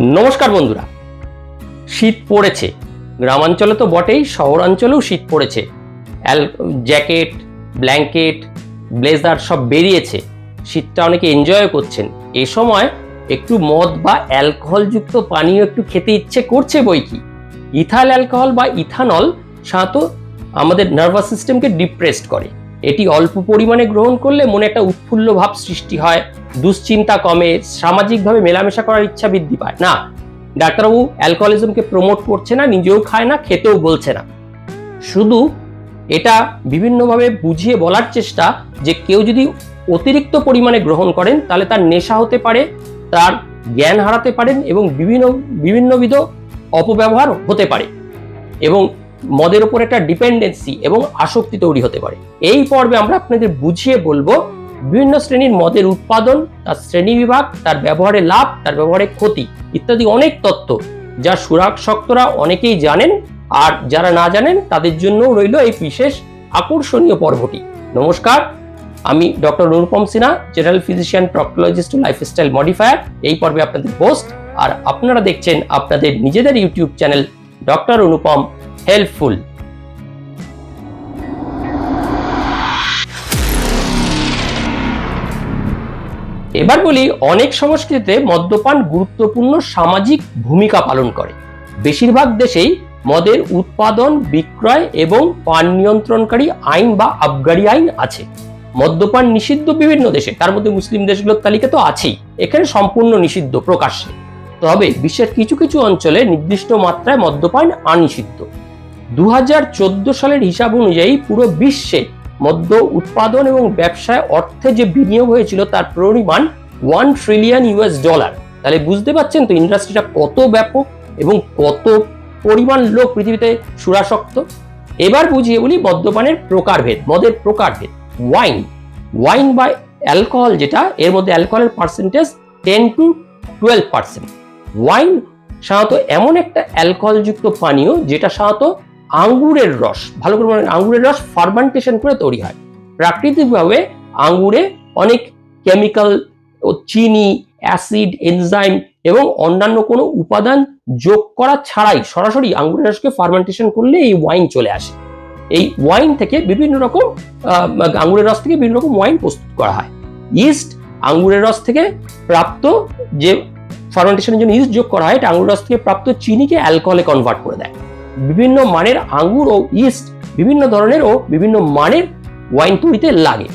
নমস্কার বন্ধুরা। শীত পড়েছে। গ্রামাঞ্চলে তো বটেই, শহরাঞ্চলেও শীত পড়েছে। অ্যাল, জ্যাকেট, ব্ল্যাঙ্কেট, ব্লেজার সব বেরিয়েছে। শীতটা অনেকে এনজয় করছেন। এ সময় একটু মদ বা অ্যালকোহলযুক্ত পানীয় একটু খেতে ইচ্ছে করছে বই কি? ইথাল অ্যালকোহল বা ইথানল সাধারণত আমাদের নার্ভাস সিস্টেমকে ডিপ্রেসড করে। এটি অল্প পরিমাণে গ্রহণ করলে মনে একটা উৎফুল্ল ভাব সৃষ্টি হয়, দুশ্চিন্তা কমে, সামাজিকভাবে মেলামেশা করার ইচ্ছা বৃদ্ধি পায়। না, ডাক্তারবাবু, অ্যালকোহলিজমকে প্রমোট করছে না, নিজেও খায় না, খেতেও বলছে না। শুধু এটা বিভিন্নভাবে বুঝিয়ে বলার চেষ্টা যে কেউ যদি অতিরিক্ত পরিমাণে গ্রহণ করেন, তাহলে তার নেশা হতে পারে, তার জ্ঞান হারাতে পারেন এবং বিভিন্ন, বিভিন্নবিধ অপব্যবহার হতে পারে। এবং মদের উপর একটা ডিপেন্ডেন্সি এবং আসক্তি তৈরি হতে পারে। এই পর্বে আমরা আপনাদের বুঝিয়ে বলব বিভিন্ন শ্রেণির মদের উৎপাদন, তার শ্রেণি বিভাগ, তার ব্যবহারে লাভ, তার ব্যবহারে ক্ষতি ইত্যাদি অনেক তথ্য যা সুরাক্ষকরা অনেকেই জানেন আর যারা না জানেন তাদের জন্য রইল এই বিশেষ আকর্ষণীয় পর্বটি। নমস্কার, আমি doctor Anupam Sinha general physician proctologist lifestyle modifier এই পর্বে আপনাদের হোস্ট আর আপনারা দেখছেন আপনাদের নিজেদের YouTube channel doctor Anupam helpful. এবার বলি, অনেক সংস্কৃতিতে মদ্যপান গুরুত্বপূর্ণ সামাজিক ভূমিকা পালন করে। বেশিরভাগ দেশেই মদের উৎপাদন, বিক্রয় এবং পান নিয়ন্ত্রণকারী আইন বা আবগারি আইন আছে। মদ্যপান নিষিদ্ধ বিভিন্ন দেশে, তার মধ্যে মুসলিম দেশগুলোর তালিকা তো আছেই। এখানে সম্পূর্ণ নিষিদ্ধ প্রকাশ্যে। তবে বিশ্বের কিছু কিছু অঞ্চলে নির্দিষ্ট মাত্রায় মদ্যপান আনিষিদ্ধ দু হাজার চোদ্দ সালের হিসাব অনুযায়ী পুরো বিশ্বে মদ্য উৎপাদন এবং ব্যবসায় অর্থে যে বিনিয়োগ হয়েছিল তার পরিমাণ ওয়ান ট্রিলিয়ন ইউএস ডলার তাহলে বুঝতে পারছেন তো ইন্ডাস্ট্রিটা কত ব্যাপক এবং কত পরিমাণ লোক পৃথিবীতে সুরাসক্ত? এবার বুঝিয়ে বলি মদ্যপানের প্রকারভেদ, মদের প্রকারভেদ। ওয়াইন ওয়াইন বা অ্যালকোহল যেটা, এর মধ্যে অ্যালকোহলের percentage ten to twelve percent wine সাধারণত এমন একটা অ্যালকোহলযুক্ত পানীয় যেটা সাধারণত আঙ্গুরের রস, ভালো করে মনে আঙ্গুরের রস ফার্মেন্টেশন করে তৈরি হয়। প্রাকৃতিকভাবে আঙ্গুরে অনেক কেমিক্যাল ও চিনি অ্যাসিড এনজাইম এবং অন্যান্য কোনো উপাদান যোগ করা ছাড়াই সরাসরি আঙ্গুরের রসকে ফার্মেন্টেশন করলে এই ওয়াইন চলে আসে। এই ওয়াইন থেকে বিভিন্ন রকম আঙ্গুরের রস থেকে বিভিন্ন রকম ওয়াইন প্রস্তুত করা হয়। ইস্ট আঙ্গুরের রস থেকে প্রাপ্ত যে ফার্মেন্টেশনের জন্য ইস্ট যোগ করা হয়, এটা আঙ্গুরের রস থেকে প্রাপ্ত চিনিকে অ্যালকোহলে কনভার্ট করে দেয়। বিভিন্ন মানের আঙ্গুর ও ইস্ট বিভিন্ন ধরনের ও বিভিন্ন মানের ওয়াইন তৈরিতে লাগে।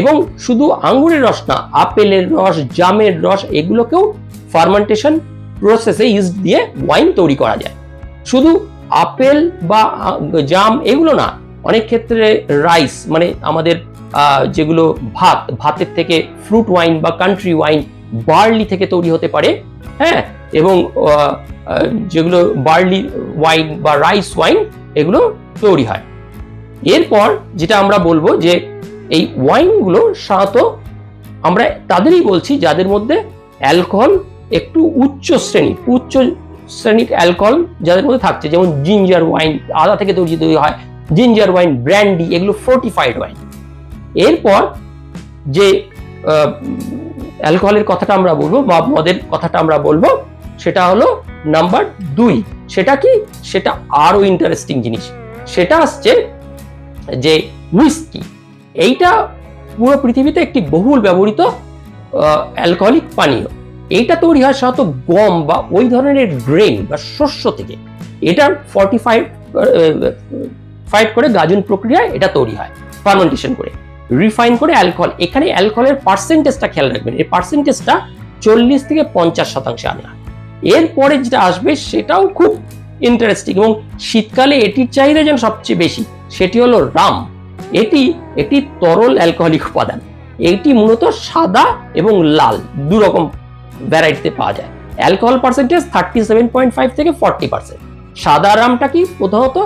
এবং শুধু আঙ্গুরের রস না, আপেলের রস, জামের রস এগুলোকেও ফার্মেন্টেশন প্রসেসে ইস্ট দিয়ে ওয়াইন তৈরি করা যায়। শুধু আপেল বা জাম এগুলো না, অনেক ক্ষেত্রে রাইস মানে আমাদের যেগুলো ভাত, ভাতের থেকে ফ্রুট ওয়াইন বা কান্ট্রি ওয়াইন, বার্লি থেকে তৈরি হতে পারে। হ্যাঁ এবং যেগুলো বার্লি ওয়াইন বা রাইস ওয়াইন এগুলো তৈরি হয়। এরপর যেটা আমরা বলব যে এই ওয়াইনগুলো সাধারণত আমরা তাদেরই বলছি যাদের মধ্যে অ্যালকোহল একটু উচ্চ শ্রেণি উচ্চ শ্রেণির অ্যালকোহল যাদের মধ্যে থাকছে, যেমন জিঞ্জার ওয়াইন আদা থেকে তৈরি তৈরি হয় জিঞ্জার ওয়াইন ব্র্যান্ডি এগুলো ফোর্টিফাইড ওয়াইন এরপর যে অ্যালকোহলের কথাটা আমরা বলব বা মদের কথাটা আমরা বলব সেটা হলো নাম্বার দুই। সেটা কি? সেটা আরও ইন্টারেস্টিং জিনিস। সেটা আসছে যে উইস্কি এইটা পুরো পৃথিবীতে একটি বহুল ব্যবহৃত অ্যালকোহলিক পানীয়। এইটা তৈরি হয় সাধারণত গম বা ওই ধরনের গ্রেন বা শস্য থেকে। এটা ফর্টি ফাইভ করে গাজন প্রক্রিয়ায় এটা তৈরি হয় ফার্মেন্টেশন করে। রিফাইন করে অ্যালকোহল এখানে অ্যালকোহলের পার্সেন্টেজটা খেয়াল রাখবেন। এই পার্সেন্টেজটা চল্লিশ থেকে পঞ্চাশ শতাংশে আনা হয়। এরপরে যেটা আসবে সেটাও খুব ইন্টারেস্টিং এবং শীতকালে এটির চাহিদা যেন সবচেয়ে বেশি, সেটি হলো রাম এটি একটি তরল অ্যালকোহলিক উপাদান। এটি মূলত সাদা এবং লাল, দু রকম ভ্যারাইটিতে পাওয়া যায়। Alcohol percentage thirty seven point five থেকে ফর্টি পার্সেন্ট সাদা রামটা কি? প্রধানত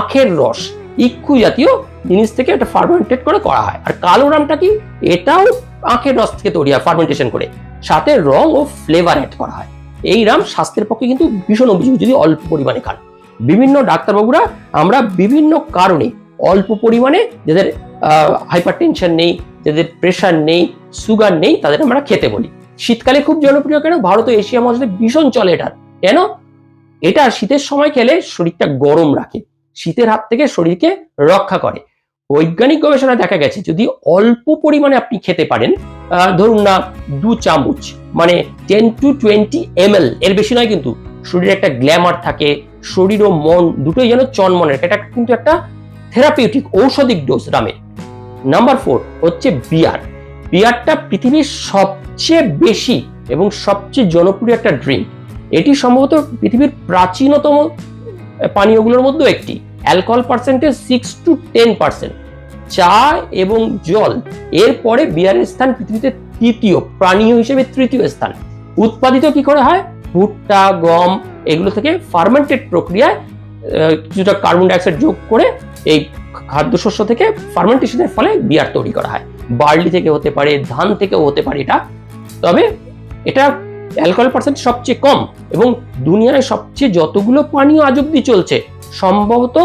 আখের রস, ইক্ষু জাতীয় জিনিস থেকে এটা ফার্মেন্টেড করে করা হয়। আর কালো রামটা কি? এটাও আখের রস থেকে তৈরি হয় ফার্মেন্টেশন করে। সাথে রং ও ফ্লেভার অ্যাড করা হয়। এই রাম স্বাস্থ্যের পক্ষে কিন্তু ভীষণ অভিযোগ যদি অল্প পরিমাণে খান। বিভিন্ন ডাক্তারবাবুরা, আমরা বিভিন্ন কারণে অল্প পরিমাণে যাদের হাইপার টেনশন নেই, যাদের প্রেশার নেই সুগার নেই, তাদের আমরা খেতে বলি। শীতকালে খুব জনপ্রিয় কেন? ভারত এশিয়া মহাদেশে ভীষণ চলে এটা কেন? এটা শীতের সময় খেলে শরীরটা গরম রাখে। শীতের হাত থেকে শরীরকে রক্ষা করে। বৈজ্ঞানিক গবেষণায় দেখা গেছে, যদি অল্প পরিমাণে আপনি খেতে পারেন ধরুন না দু চামচ মানে টেন টু টোয়েন্টি এম এর বেশি নয় কিন্তু শরীরে একটা গ্ল্যামার থাকে, শরীর ও মন দুটোই যেন চনমনের এটা কিন্তু একটা থেরাপিউটিক ঔষধিক ডোজ নামের নাম্বার ফোর হচ্ছে বিয়ার। বিয়ারটা পৃথিবীর সবচেয়ে বেশি এবং সবচেয়ে জনপ্রিয় একটা ড্রিঙ্ক এটি সম্ভবত পৃথিবীর প্রাচীনতম পানীয়গুলোর মধ্যে একটি। Alcohol percentage six to ten percent চা এবং জল, এরপরে বিয়ারের স্থান পৃথিবীতে তৃতীয় পানীয় হিসেবে তৃতীয় স্থান। উৎপাদিত কি করে হয়? ভুট্টা, গম, এগুলো থেকে ফার্মেন্টেড প্রক্রিয়ায় কিছুটা কার্বন ডাইঅক্সাইড যোগ করে এই খাদ্যশস্য থেকে ফার্মেন্টেশনের ফলে বিয়ার তৈরি করা হয়। বার্লি থেকে হতে পারে, ধান থেকেও হতে পারে এটা। তবে এটা অ্যালকোহল পার্সেন্ট সবচেয়ে কম এবং দুনিয়ায় সবচেয়ে যতগুলো পানীয় আজ অব্দি চলছে, সম্ভবত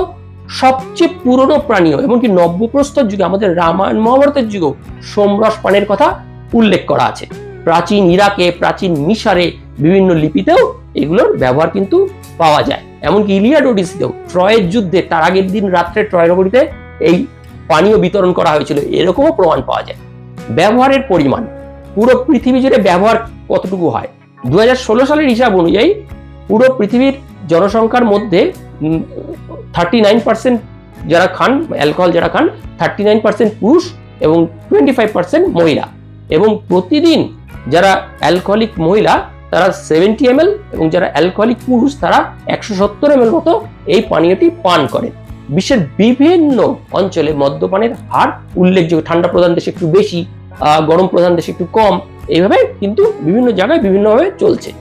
সবচেয়ে পুরনো প্রাণীয় এমনকি নব্যপ্রস্তর যুগে, আমাদের রামায়ণ মহাভারতের যুগেও সোমরস পানের কথা উল্লেখ করা আছে। প্রাচীন ইরাকে, প্রাচীন মিশরে, বিভিন্ন লিপিতেও এগুলোর ব্যবহার কিন্তু পাওয়া যায়। এমনকি ইলিয়াড ওডিসিতেও, ট্রয়ের যুদ্ধে, তার আগের দিন রাত্রে ট্রয় নগরীতে এই পানীয় বিতরণ করা হয়েছিল। এরকমও প্রমাণ পাওয়া যায়। ব্যবহারের পরিমাণ পুরো পৃথিবী জুড়ে ব্যবহার কতটুকু হয়? দু হাজার ষোলো সালের হিসাব অনুযায়ী পুরো পৃথিবীর জনসংখ্যার মধ্যে থার্টি নাইন পার্সেন্ট যারা খান অ্যালকোহল যারা খান থার্টি নাইন পার্সেন্ট পুরুষ এবং টোয়েন্টি ফাইভ পার্সেন্ট মহিলা। এবং প্রতিদিন যারা অ্যালকোহলিক মহিলা, তারা সেভেন্টি এম এবং যারা অ্যালকোহলিক পুরুষ, তারা একশো সত্তর এম মতো এই পানীয়টি পান করেন বিশ্বের বিভিন্ন অঞ্চলে মদ্যপানের হার উল্লেখযোগ্য। ঠান্ডা প্রধান দেশে একটু বেশি গরম প্রধান দেশে একটু কম এইভাবে কিন্তু বিভিন্ন জায়গায় বিভিন্নভাবে চলছে।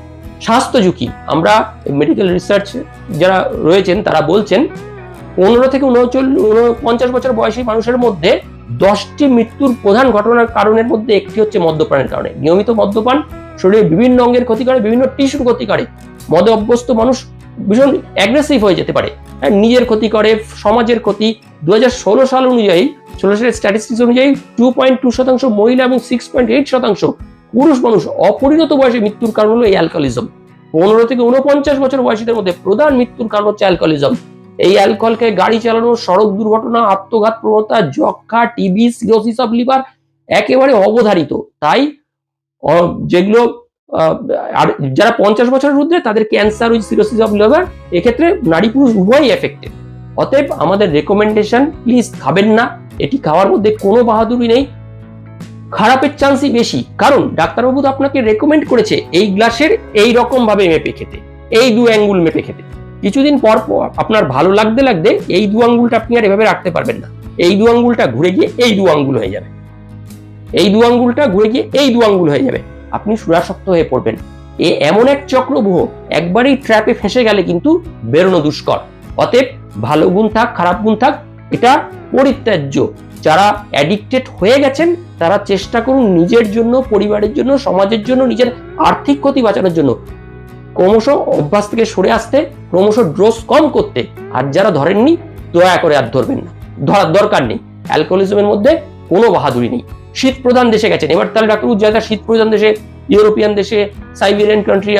স্বাস্থ্য ঝুঁকি আমরা মেডিকেল রিসার্চ যারা রয়েছেন তারা বলছেন পনেরো থেকে উনচল্লিশ পঞ্চাশ বছর বয়সী মানুষের মধ্যে দশটি মৃত্যুর প্রধান ঘটনার কারণের মধ্যে একটি হচ্ছে মদ্যপানের কারণে। নিয়মিত মদ্যপান শরীরের বিভিন্ন অঙ্গের ক্ষতি করে বিভিন্ন টিস্যুর ক্ষতি করে মদে অভ্যস্ত মানুষ ভীষণ অ্যাগ্রেসিভ হয়ে যেতে পারে। হ্যাঁ, নিজের ক্ষতি করে সমাজের ক্ষতি। দু হাজার ষোলো সাল অনুযায়ী ষোলো সালের স্ট্যাটিস্টিক্স অনুযায়ী টু পয়েন্ট টু শতাংশ মহিলা এবং সিক্স পয়েন্ট এইট শতাংশ পুরুষ মানুষ অপরিণত বয়সে মৃত্যুর কারণ হলো এই অ্যালকোহলিজম পনেরো থেকে উনপঞ্চাশ বছর বয়সীদের মধ্যে প্রধান মৃত্যুর কারণ হচ্ছে অ্যালকোহলিজম এই অ্যালকোহলকে গাড়ি চালানো, সড়ক দুর্ঘটনা, আত্মঘাত প্রবণতা যক্ষা টিবি সিরোসিস অফ লিভার একেবারে অবধারিত। তাই যেগুলো আর যারা পঞ্চাশ বছরের ঊর্ধ্বে তাদের cancer with cirrhosis of liver এক্ষেত্রে নারী পুরুষ উভয়ই এফেক্টেড অতএব আমাদের রেকমেন্ডেশন প্লিজ খাবেন না। এটি খাওয়ার মধ্যে কোনো বাহাদুরি নেই। খারাপের চান্সই বেশি, কারণ ডাক্তারবাবু তো আপনাকে রেকমেন্ড করেছে এই গ্লাসের এই রকম ভাবে মেপে খেতে, এই দু অ্যাঙ্গুল মেপে খেতে। কিছুদিন পর আপনার ভালো লাগতে লাগতে এই দু আঙ্গুলটা আপনি আর এভাবে রাখতে পারবেন না। এই দু আঙ্গুলটা ঘুরে গিয়ে এই দু আঙ্গুল হয়ে যাবে। এই দু আঙ্গুলটা ঘুরে গিয়ে এই দু আঙ্গুল হয়ে যাবে। আপনি সুরাসক্ত হয়ে পড়বেন। এ এমন এক চক্রবুহ একবারই ট্র্যাপে ফেসে গেলে কিন্তু বেরোনো দুষ্কর। অতএব ভালো গুণ থাক, খারাপ গুণ থাক এটা পরিত্যাজ্য। যারা অ্যাডিক্টেড হয়ে গেছেন, তারা চেষ্টা করুন নিজের জন্য, পরিবারের জন্য, সমাজের জন্য, নিজের আর্থিক ক্ষতি বাঁচানোর জন্য। ক্রমশ অভ্যাস থেকে সরে আসতে, ক্রমশ ড্রোস কম করতে। আর যারা ধরেননি, দয়া করে আর ধরবেন না। ধরার দরকার নেই। অ্যালকোহলিজমের মধ্যে কোনো বাহাদুরি নেই। শীত প্রধান দেশে গেছেন। এবার তাহলে ডাক্তার যারা শীত প্রধান দেশে, ইউরোপিয়ান দেশে, সাইবেরিয়ান কান্ট্রি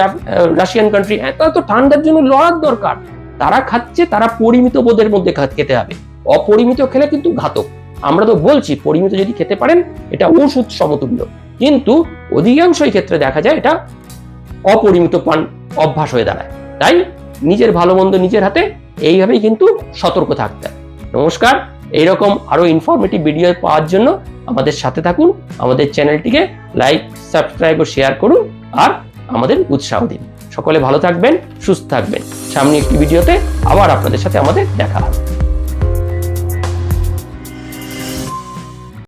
রাশিয়ান কান্ট্রি তারা তো ঠান্ডার জন্য লড়ার দরকার। তারা খাচ্ছে, তারা পরিমিত বোধের মধ্যে খেতে হবে। অপরিমিত খেলে কিন্তু ঘাতক। আমরা তো বলছি, পরিমিত যদি খেতে পারেন, এটা ওষুধ সমতুল্য। কিন্তু অধিকাংশই ক্ষেত্রে দেখা যায় এটা অপরিমিত পান অভ্যাস হয়ে দাঁড়ায়। তাই নিজের ভালো মন্দ নিজের হাতে এইভাবেই কিন্তু সতর্ক থাকতে হয়। নমস্কার, এইরকম আরও ইনফরমেটিভ ভিডিও পাওয়ার জন্য আমাদের সাথে থাকুন, আমাদের চ্যানেলটিকে লাইক সাবস্ক্রাইব ও শেয়ার করুন আর আমাদের উৎসাহ দিন। সকলে ভালো থাকবেন, সুস্থ থাকবেন। সামনে একটি ভিডিওতে আবার আপনাদের সাথে আমাদের দেখা হবে।